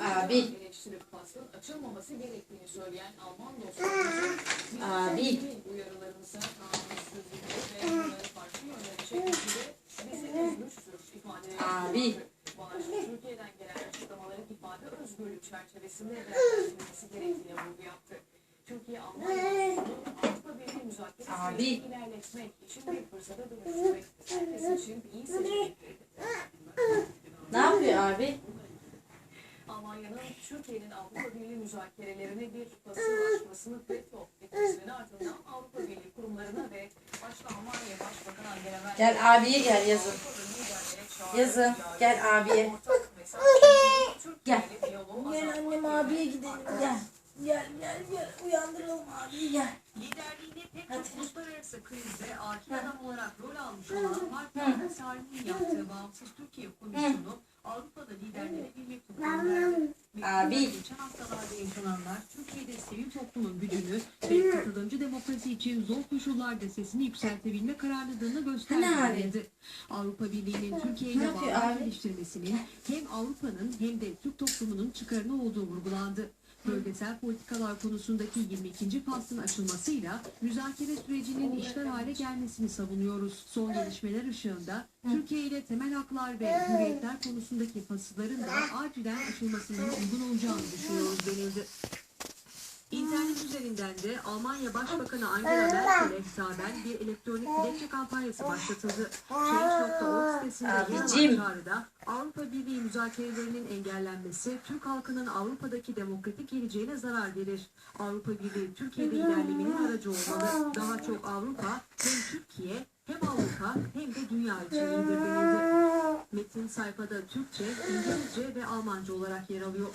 Abi. Açılmaması gerektiğini söyleyen Alman dostlarımızın Abi. uyarılarımıza tahammülsüzlükle ve bunları farklı yönlere çekmesiyle bizi üzmüştür ifadeleri. Abi. Türkiye'den gelen açıklamaların ifade özgürlüğü çerçevesinde değerlendirilmesi gerektiğine vurgu yaptı. Türkiye Almanya Avrupa Birliği müzakeresi ilerletmek için bir fırsata dönüştürmek herkes için iyi seçenektir. Ne yapıyor abi? Almanya'nın Türkiye'nin Avrupa Birliği müzakerelerine bir paslaşmasını veto etmesinin ardından Avrupa Birliği kurumlarına ve başta Almanya Başbakanı Angela Merkel Gel abiye gel yazın. Yazın. Gel abiye. Gel. Gel annem abiye gidelim gel. Gel gel gel uyandıralım abiyi gel. Liderliğini pek Hadi. çok uluslararası krizde akil adam olarak rol almış olan Mark Sarni'nin yaptığı Bağımsız Türkiye Komisyonu Avrupa'da liderlere bir mektup gönderdi. Mektupta Abi. Geçen haftalarda yaşananlar Türkiye'de sivil toplumun gücünü ve katılımcı demokrasi için zor koşullarda sesini yükseltebilme kararlılığını Hani gösterdi. Avrupa Birliği'nin Türkiye ile bağlar geliştirmesinin hem Avrupa'nın hem de Türk toplumunun çıkarına olduğu vurgulandı. Bölgesel politikalar konusundaki 22. faslın açılmasıyla müzakere sürecinin işler hale gelmesini savunuyoruz. Son gelişmeler ışığında Türkiye ile temel haklar ve hürriyetler konusundaki fasılların da acilen açılmasının uygun olacağını düşünüyoruz denildi. İnternet üzerinden de Almanya Başbakanı Angela Merkel'e hitaben bir elektronik dilekçe kampanyası başlatıldı. Change.org sitesinde yer çağrıda Avrupa Birliği müzakerelerinin engellenmesi Türk halkının Avrupa'daki demokratik geleceğine zarar verir. Avrupa Birliği Türkiye'de ilerlemenin aracı olmalı. Daha çok Avrupa hem Türkiye hem Avrupa hem de dünya için iyidir denildi. Metin sayfada Türkçe, İngilizce ve Almanca olarak yer alıyor.